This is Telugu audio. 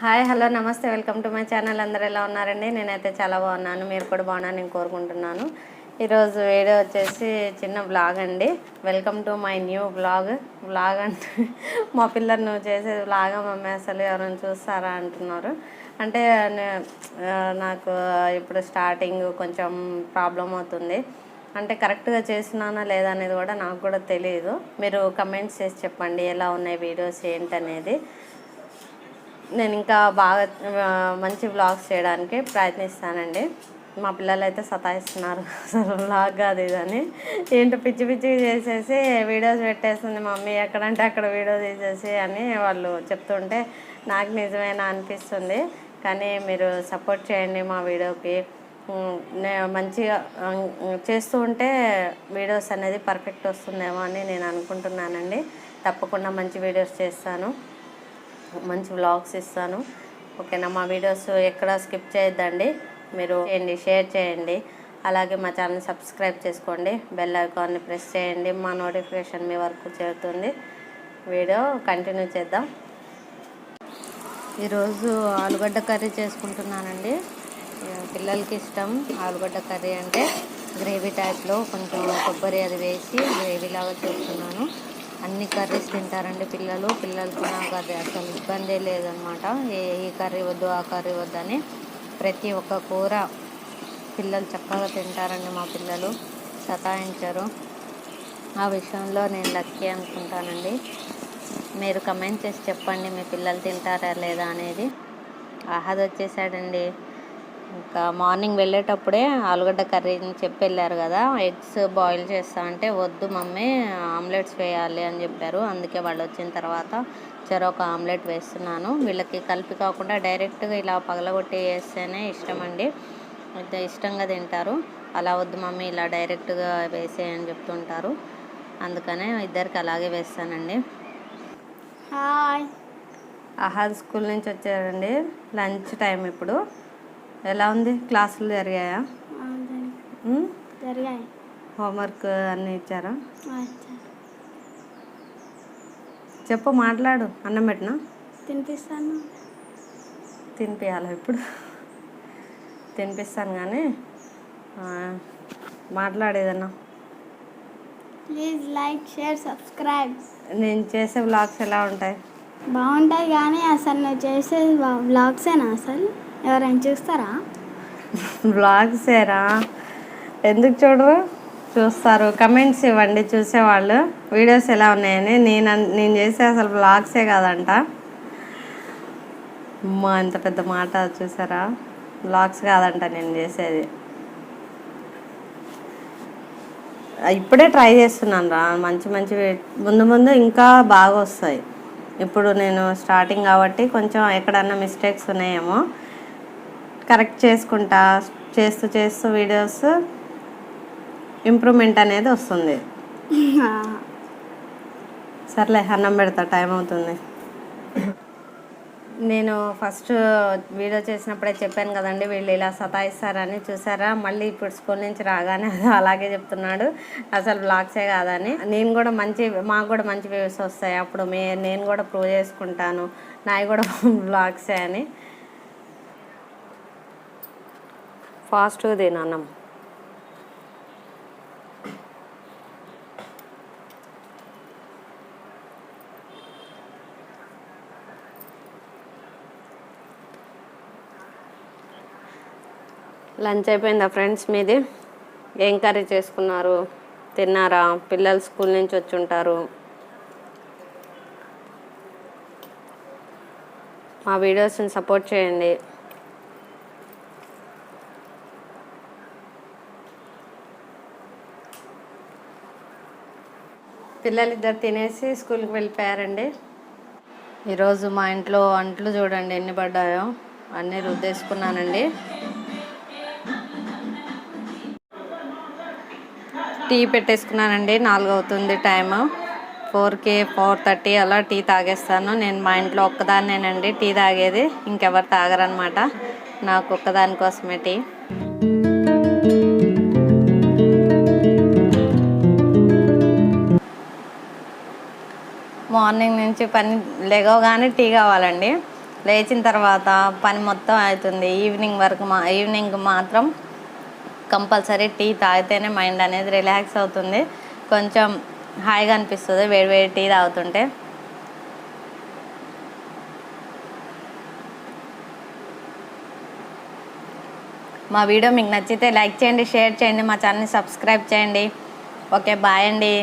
హాయ్ హలో నమస్తే వెల్కమ్ టు మై ఛానల్. అందరు ఎలా ఉన్నారండి? నేనైతే చాలా బాగున్నాను. మీరు కూడా బాగున్నాను నేను కోరుకుంటున్నాను. ఈరోజు వీడియో వచ్చేసి చిన్న బ్లాగ్ అండి. Welcome to my new blog blog అంటే మా పిల్లలు నువ్వు చేసేది బ్లాగ్ మమ్మీ అసలు ఎవరైనా చూస్తారా అంటున్నారు. అంటే నాకు ఇప్పుడు స్టార్టింగ్ కొంచెం ప్రాబ్లం అవుతుంది. అంటే కరెక్ట్గా చేసినానా లేదా అనేది కూడా నాకు కూడా తెలియదు మీరు కమెంట్స్ చేసి చెప్పండి ఎలా ఉన్నాయి వీడియోస్ ఏంటనేది. నేను ఇంకా బాగా మంచి వ్లాగ్స్ చేయడానికి ప్రయత్నిస్తానండి. మా పిల్లలు అయితే సతాయిస్తున్నారు. అసలు వ్లాగ్ కాదు ఇదని. ఏంటో పిచ్చి పిచ్చిగా చేసేసి వీడియోస్ పెట్టేస్తుంది మమ్మీ ఎక్కడంటే అక్కడ వీడియో తీసేసి అని వాళ్ళు చెప్తుంటే నాకు నిజమేనా అనిపిస్తుంది. కానీ మీరు సపోర్ట్ చేయండి మా వీడియోకి. నే- మంచిగా చేస్తూ ఉంటే వీడియోస్ అనేది పర్ఫెక్ట్ వస్తుందేమో అని నేను అనుకుంటున్నానండి. తప్పకుండా మంచి వీడియోస్ చేస్తాను. మంచి వ్లాగ్స్ ఇస్తాను. ఓకేనా? మా వీడియోస్ ఎక్కడ స్కిప్ చేయొద్దండి. మీరు చేయండి షేర్ చేయండి. అలాగే మా ఛానల్ సబ్స్క్రైబ్ చేసుకోండి. బెల్ ఐకాన్ని ప్రెస్ చేయండి. మా నోటిఫికేషన్ మీ వరకు చేరుతుంది. వీడియో కంటిన్యూ చేద్దాం. ఈరోజు ఆలుగడ్డ కర్రీ చేసుకుంటున్నానండి. పిల్లలకి ఇష్టం ఆలుగడ్డ కర్రీ అంటే గ్రేవీ టైప్లో కొంచెం కొబ్బరి అది వేసి గ్రేవీ లాగా చేస్తున్నాను. అన్ని కర్రీస్ తింటారండి పిల్లలు. పిల్లలకి నాకు అది అసలు ఇబ్బందే లేదనమాట. ఏ ఈ కర్రీ వద్దు ఆ కర్రీ వద్దని ప్రతి ఒక్క కూర పిల్లలు చక్కగా తింటారండి మా పిల్లలు. సతాయించరు. ఆ విషయంలో నేను లక్కీ అనుకుంటానండి. మీరు కమెంట్ చేసి చెప్పండి మీ పిల్లలు తింటారా లేదా అనేది. ఆహద్ వచ్చేసాడండి. ఇంకా మార్నింగ్ వెళ్ళేటప్పుడే ఆలుగడ్డ కర్రీ అని చెప్పి వెళ్ళారు కదా ఎగ్స్ బాయిల్ చేస్తా అంటే వద్దు మమ్మీ ఆమ్లెట్స్ వేయాలి అని చెప్పారు. అందుకే వాళ్ళు వచ్చిన తర్వాత చెరొక ఆమ్లెట్ వేస్తున్నాను. వీళ్ళకి కలిపి కాకుండా డైరెక్ట్గా ఇలా పగలగొట్టి వేస్తేనే ఇష్టం అండి. అయితే ఇష్టంగా తింటారు. అలా వద్దు మమ్మీ ఇలా డైరెక్ట్గా వేసేయని చెప్తుంటారు. అందుకనే ఇద్దరికి అలాగే వేస్తానండి. హాయ్. స్కూల్ నుంచి వచ్చారండి. లంచ్ టైం ఇప్పుడు. ఎలా ఉంది? క్లాసులు జరిగాయా? జరిగాయి. హోంవర్క్ అన్నీ ఇచ్చారా. చెప్పు మాట్లాడు. అన్నం పెట్టినా? తినిపిస్తాను. తినిపించాలి ఇప్పుడు? తినిపిస్తాను కానీ మాట్లాడేదన్నా ప్లీజ్ లైక్ షేర్ సబ్స్క్రైబ్. నేను చేసే వ్లాగ్స్ ఎలా ఉంటాయి? బాగుంటాయి కానీ అసలు నువ్వు చేసే వ్లాగ్సేనా అసలు? ఎవరైనా చూస్తారా? బ్లాగ్సేరా ఏరా? ఎందుకు చూడరు? చూస్తారు. కమెంట్స్ ఇవ్వండి చూసేవాళ్ళు. వీడియోస్ ఎలా ఉన్నాయని. నేను నేను చేసే అసలు బ్లాగ్సే కాదంట. అమ్మా ఎంత పెద్ద మాట చూసారా? బ్లాగ్స్ కాదంట నేను చేసేది. ఇప్పుడే ట్రై చేస్తున్నాను రా. మంచి మంచి ముందు ముందు ఇంకా బాగా వస్తాయి. ఇప్పుడు నేను స్టార్టింగ్ కాబట్టి కొంచెం ఎక్కడన్నా మిస్టేక్స్ ఉన్నాయేమో కరెక్ట్ చేసుకుంటా చేస్తూ చేస్తూ వీడియోస్ ఇంప్రూవ్మెంట్ అనేది వస్తుంది. సర్లే అన్నం పెడతా టైం అవుతుంది. నేను ఫస్ట్ వీడియో చేసినప్పుడే చెప్పాను కదండి వీళ్ళు ఇలా సతాయిస్తారని చూసారా? మళ్ళీ ఇప్పుడు స్కూల్ నుంచి రాగానే అలాగే చెప్తున్నాడు. అసలు బ్లాగ్సే కాదని. నేను కూడా మంచి మాకు కూడా మంచి వ్యూస్ వస్తాయి. అప్పుడు మే నేను కూడా ప్రూవ్ చేసుకుంటాను. నాయి కూడా బ్లాగ్సే అని. ఫాస్ట్గా తినన్నం అన్నం లంచ్ అయిపోయిందా ఫ్రెండ్స్ మీది? ఏం కర్రీ చేసుకున్నారు? తిన్నారా? పిల్లలు స్కూల్ నుంచి వచ్చి ఉంటారు. మా వీడియోస్ని సపోర్ట్ చేయండి. పిల్లలు ఇద్దరు తినేసి స్కూల్కి వెళ్ళిపోయారండి. ఈరోజు మా ఇంట్లో అంట్లు చూడండి ఎన్ని పడ్డాయో అన్నీ రుద్దేసుకున్నానండి. టీ పెట్టేసుకున్నానండి నాలుగు అవుతుంది టైం ఫోర్కి ఫోర్ థర్టీ అలా టీ తాగేస్తాను. నేను మా ఇంట్లో ఒక్కదాన్నేనండి టీ తాగేది. ఇంకెవరు తాగరనమాట నాకు ఒక్కదాని కోసమే టీ. మార్నింగ్ నుంచి పని లేవగానే టీ కావాలండి. లేచిన తర్వాత పని మొత్తం అవుతుంది ఈవినింగ్ వరకు మా ఈవినింగ్ మాత్రం కంపల్సరీ టీ తాగితేనే మైండ్ అనేది రిలాక్స్ అవుతుంది. కొంచెం హాయిగా అనిపిస్తుంది వేడి వేడి టీ తాగుతుంటే. మా వీడియో మీకు నచ్చితే లైక్ చేయండి షేర్ చేయండి మా ఛానల్ని సబ్స్క్రైబ్ చేయండి. ఓకే బాయ్ అండి.